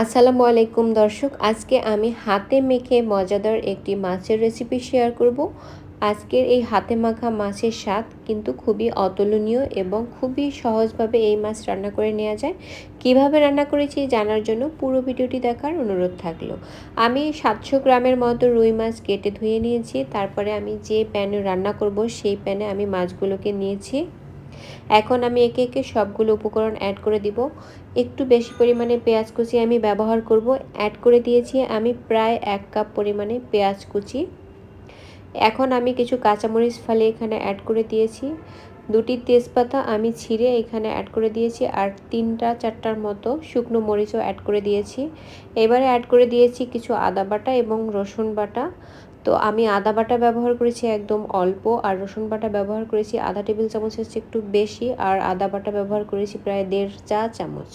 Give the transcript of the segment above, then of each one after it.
আসসালামু আলাইকুম দর্শক, আজকে আমি হাতে মেখে মজাদার একটি মাছের রেসিপি শেয়ার করব। আজকের এই হাতে মাখা মাছের স্বাদ কিন্তু খুবই অতুলনীয় এবং খুবই সহজভাবে এই মাছ রান্না করে নেওয়া যায়। কীভাবে রান্না করেছি জানার জন্য পুরো ভিডিওটি দেখার অনুরোধ থাকল। আমি সাতশো গ্রামের মতো রুই মাছ কেটে ধুয়ে নিয়েছি, তারপরে আমি যে প্যানে রান্না করব সেই প্যানে আমি মাছগুলোকে নিয়েছি। এখন আমি একে একে সবগুলো উপকরণ অ্যাড করে দিব। একটু বেশি পরিমাণে পেঁয়াজ কুচি আমি ব্যবহার করব। অ্যাড করে দিয়েছি আমি প্রায় এক কাপ পরিমাণে পেঁয়াজ কুচি। এখন আমি কিছু কাঁচামরিচ ফালে এখানে অ্যাড করে দিয়েছি। দুটি তেজপাতা আমি ছিঁড়ে এখানে অ্যাড করে দিয়েছি আর তিনটা চারটার মতো শুকনো মরিচও অ্যাড করে দিয়েছি। এবারে অ্যাড করে দিয়েছি কিছু আদা বাটা এবং রসুন বাটা। তো আমি আদা বাটা ব্যবহার করেছি একদম অল্প আর রসুন বাটা ব্যবহার করেছি আধা টেবিল চামচ হচ্ছে একটু বেশি আর আদা বাটা ব্যবহার করেছি প্রায় দেড় চা চামচ।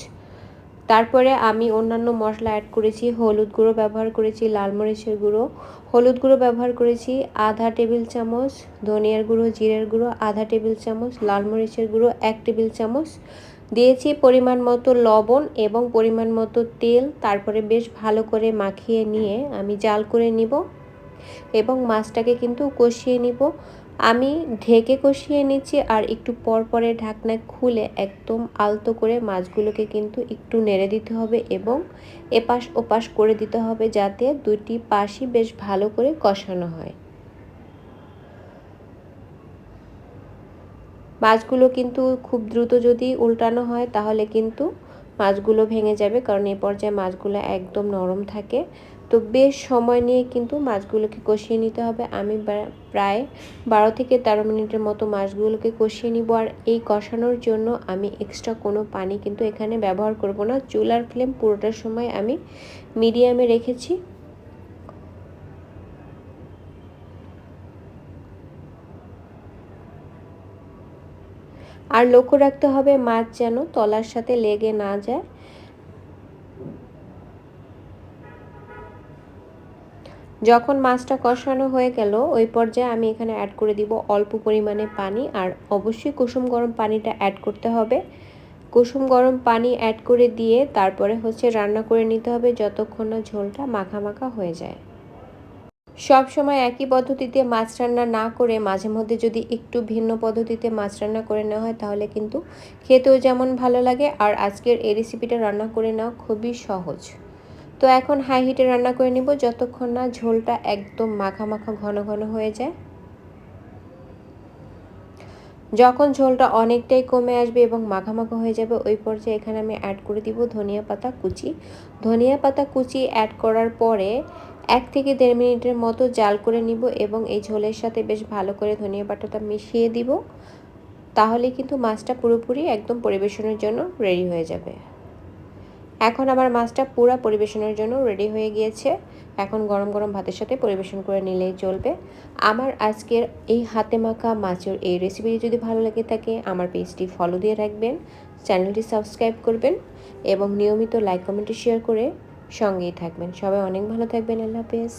তারপরে আমি অন্যান্য মশলা অ্যাড করেছি, হলুদ গুঁড়ো ব্যবহার করেছি, লাল মরিচের গুঁড়ো। হলুদ গুঁড়ো ব্যবহার করেছি আধা টেবিল চামচ, ধনিয়ার গুঁড়ো, জিরের গুঁড়ো, আধা টেবিল চামচ, লাল মরিচের গুঁড়ো, এক টেবিল চামচ। দিয়েছি পরিমাণ মতো লবণ এবং পরিমাণ মতো তেল, তারপরে বেশ ভালো করে মাখিয়ে নিয়ে আমি জাল করে নিব। এবং মাছটাকে কিন্তু কষিয়ে নিব। আমি ঢেকে কষিয়ে নিচ্ছি আর একটু পর পরে ঢাকনা খুলে একদম আলতো করে মাছগুলোকে কিন্তু একটু নেড়ে দিতে হবে এবং এপাশ ওপাশ করে দিতে হবে যাতে দুটি পাশই বেশ ভালো করে কষানো হয়। মাছগুলো কিন্তু খুব দ্রুত যদি উল্টানো হয় তাহলে কিন্তু মাছগুলো ভেঙে যাবে, কারণ এই পর্যায়ে মাছগুলো একদম নরম থাকে। তো বেশ সময় নিয়ে কিন্তু মাছগুলোকে কষিয়ে নিতে হবে। আমি প্রায় বারো থেকে তেরো মিনিটের মতো মাছগুলোকে কষিয়ে নিব। আর এই কষানোর জন্য আমি এক্সট্রা কোনো পানি কিন্তু এখানে ব্যবহার করব না। চুলার ফ্লেম পুরোটার সময় আমি মিডিয়ামে রেখেছি। আর লক্ষ্য রাখতে হবে মাছ যেন তলার সাথে লেগে না যায়। যখন মাছটা কষানো হয়ে গেল, ওই পর্যায়ে আমি এখানে অ্যাড করে দিব অল্প পরিমাণে পানি আর অবশ্যই কুসুম গরম পানিটা অ্যাড করতে হবে। কুসুম গরম পানি অ্যাড করে দিয়ে তারপরে হচ্ছে রান্না করে নিতে হবে যতক্ষণ না ঝোলটা মাখা মাখা হয়ে যায়। সব সময় একই পদ্ধতিতে মাছ রান্না না করে মাঝে মধ্যে যদি একটু ভিন্ন পদ্ধতিতে মাছ রান্না করে নেওয়া হয় তাহলে কিন্তু খেতেও যেমন ভালো লাগে আর আজকের এই রেসিপিটা রান্না করে নেওয়া খুবই সহজ। তো এখন হাই হিটে রান্না করে নিব, যতক্ষণ না ঝোলটা একদম মাখা মাখা ঘন ঘন হয়ে যায়। যখন ঝোলটা অনেকটাই কমে আসবে এবং মাখা মাখা হয়ে যাবে, ওই পর্যায়ে এখানে আমি অ্যাড করে দিব ধনিয়া পাতা কুচি। ধনিয়া পাতা কুচি অ্যাড করার পরে এক থেকে দেড় মিনিটের মতো জাল করে নিব এবং এই ঝোলের সাথে বেশ ভালো করে ধনিয়া পাতাটা মিশিয়ে দিব। তাহলে কিন্তু মাছটা পুরোপুরি একদম পরিবেশনের জন্য রেডি হয়ে যাবে। এখন আমার মাছটা পুরো পরিবেশনের জন্য রেডি হয়ে গিয়েছে। এখন গরম গরম ভাতের সাথে পরিবেশন করে নিলেই চলবে। আমার আজকের এই হাতে মাখা মাছের এই রেসিপিটি যদি ভালো লেগে থাকে, আমার পেজটি ফলো দিয়ে রাখবেন চ্যানেলটি সাবস্ক্রাইব করবেন এবং নিয়মিত লাইক কমেন্টে শেয়ার করে সঙ্গেই থাকবেন। সবাই অনেক ভালো থাকবেন। আল্লাহ হাফেজ।